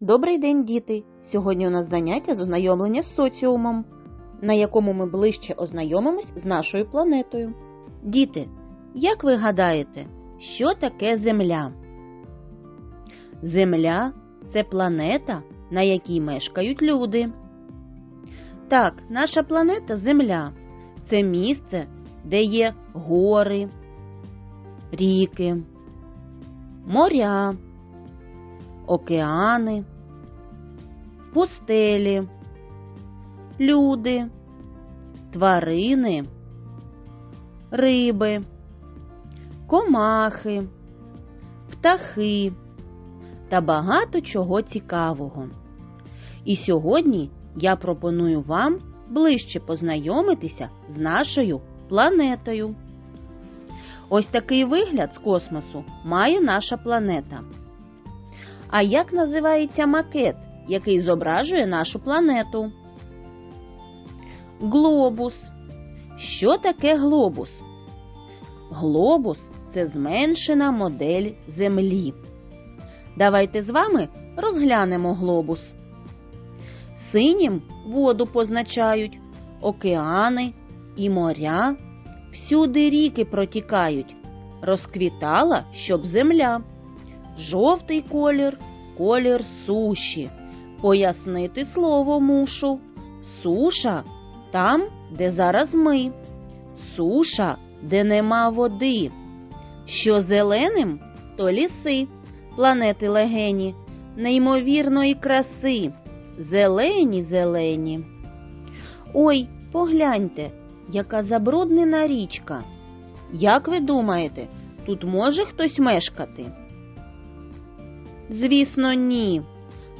Добрий день, діти! Сьогодні у нас заняття з ознайомлення з соціумом, на якому ми ближче ознайомимось з нашою планетою. Діти, як ви гадаєте, що таке Земля? Земля це планета, на якій мешкають люди. Так, наша планета Земля це місце, де є гори, ріки, моря, океани, пустелі, люди, тварини, риби, комахи, птахи та багато чого цікавого. І сьогодні я пропоную вам ближче познайомитися з нашою планетою. Ось такий вигляд з космосу має наша планета. А як називається макет, який зображує нашу планету? Глобус. Що таке глобус? Глобус це зменшена модель Землі. Давайте з вами розглянемо глобус. Синім воду позначають, океани і моря. Всюди ріки протікають. Розквітала, щоб земля. Жовтий колір колір суші. Пояснити слово мушу. Суша там, де зараз ми. Суша, де нема води. Що зеленим, то ліси, планети легені, неймовірної краси. Зелені, зелені. Ой, погляньте, яка забруднена річка. Як ви думаєте, тут може хтось мешкати? Звісно, ні.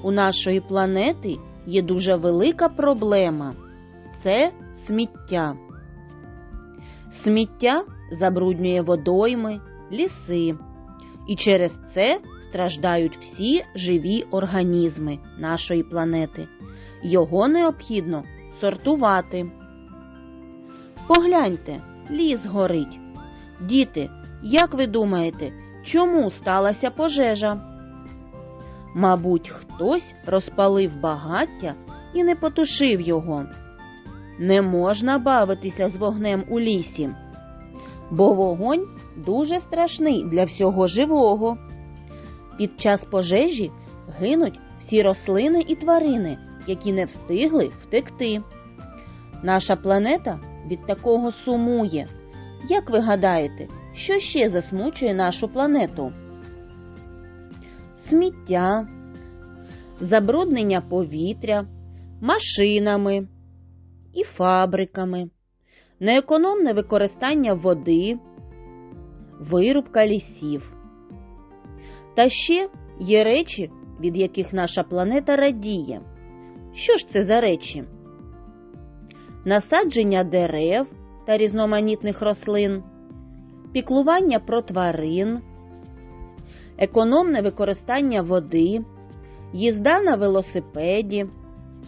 У нашої планети є дуже велика проблема це сміття. Сміття забруднює водойми, ліси, і через це страждають всі живі організми нашої планети. Його необхідно сортувати. Погляньте, ліс горить. Діти, як ви думаєте, чому сталася пожежа? Мабуть, хтось розпалив багаття і не потушив його. Не можна бавитися з вогнем у лісі, бо вогонь дуже страшний для всього живого. Під час пожежі гинуть всі рослини і тварини, які не встигли втекти. Наша планета від такого сумує. Як ви гадаєте, що ще засмучує нашу планету? Сміття, забруднення повітря, машинами і фабриками, неекономне використання води, вирубка лісів. Та ще є речі, від яких наша планета радіє. Що ж це за речі? Насадження дерев та різноманітних рослин, піклування про тварин, економне використання води, їзда на велосипеді,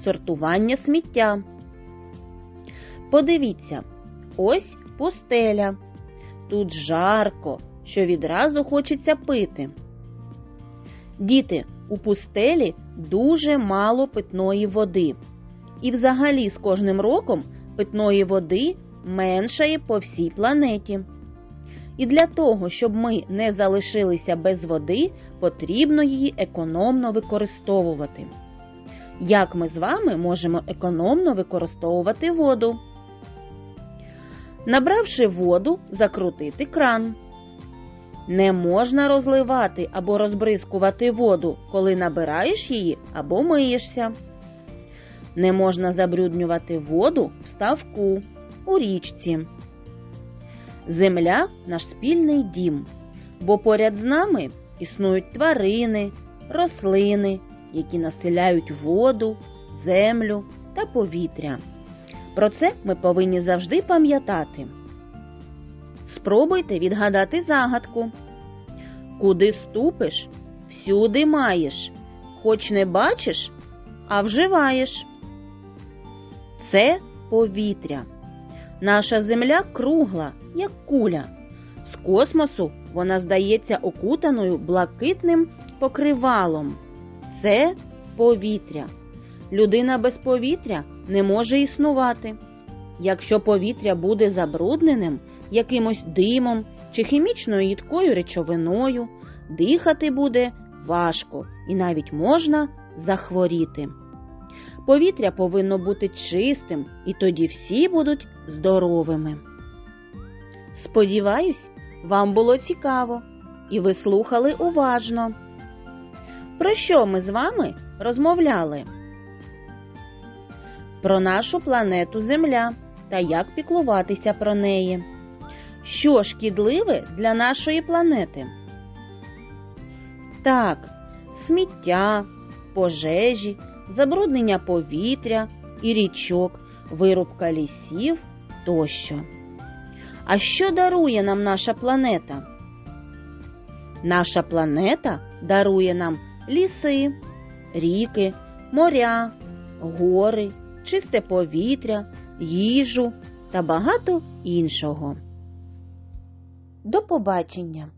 сортування сміття. Подивіться, ось пустеля. Тут жарко, що відразу хочеться пити. Діти, у пустелі дуже мало питної води. І взагалі з кожним роком питної води меншає по всій планеті. І для того, щоб ми не залишилися без води, потрібно її економно використовувати. Як ми з вами можемо економно використовувати воду? Набравши воду, закрутити кран. Не можна розливати або розбризкувати воду, коли набираєш її або миєшся. Не можна забруднювати воду в ставку у річці. Земля наш спільний дім, бо поряд з нами існують тварини, рослини, які населяють воду, землю та повітря. Про це ми повинні завжди пам'ятати. Спробуйте відгадати загадку. Куди ступиш, всюди маєш, хоч не бачиш, а вживаєш. Це повітря. Наша земля кругла, як куля. З космосу вона здається окутаною блакитним покривалом. Це повітря. Людина без повітря не може існувати. Якщо повітря буде забрудненим якимось димом чи хімічною їдкою речовиною, дихати буде важко і навіть можна захворіти. Повітря повинно бути чистим, і тоді всі будуть здоровими. Сподіваюсь, вам було цікаво і ви слухали уважно. Про що ми з вами розмовляли? Про нашу планету Земля та як піклуватися про неї. Що шкідливе для нашої планети? Так, сміття, пожежі, забруднення повітря і річок, вирубка лісів тощо. А що дарує нам наша планета? Наша планета дарує нам ліси, ріки, моря, гори, чисте повітря, їжу та багато іншого. До побачення!